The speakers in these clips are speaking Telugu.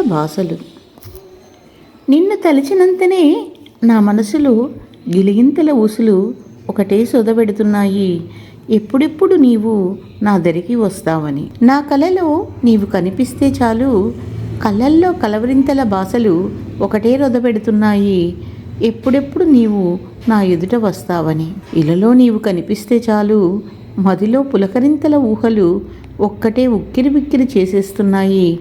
భాషలు నిన్ను తలిచినంతనే నా మనసులో గిలిగింతల ఊసులు ఒకటే సొదబెడుతున్నాయి ఎప్పుడెప్పుడు నీవు నా దరికి వస్తావని? నా కలలో నీవు కనిపిస్తే చాలు. కళ్ళల్లో కలవరింతల భాషలు ఒకటే రొదబెడుతున్నాయి ఎప్పుడెప్పుడు నీవు నా ఎదుట వస్తావని? ఇలలో నీవు కనిపిస్తే చాలు. మదిలో పులకరింతల ఊహలు ఒక్కటే ఉక్కిరి బిక్కిరి చేసేస్తున్నాయి.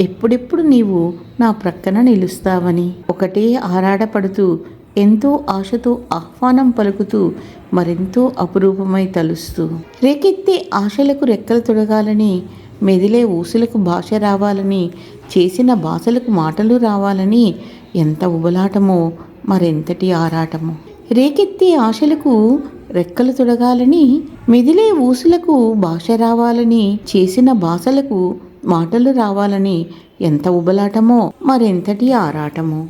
ఎప్పుడెప్పుడు నీవు నా ప్రక్కన నిలుస్తావని? ఒకటే ఆరాడపడుతూ ఎంతో ఆశతో ఆహ్వానం పలుకుతూ మరెంతో అపురూపమై తలుస్తూ. రేకెత్తే ఆశలకు రెక్కలు తొడగాలని మెదిలే ఊసులకు భాష రావాలని చేసిన భాషలకు మాటలు రావాలని ఎంత ఉబలాటమో మరెంతటి ఆరాటమో. రేకెత్తే ఆశలకు రెక్కలు తొడగాలని మెదిలే ఊసులకు భాష రావాలని చేసిన భాషలకు మాటలు రావాలని ఎంత ఉబలాటమో మరెంతటి ఆరాటమో.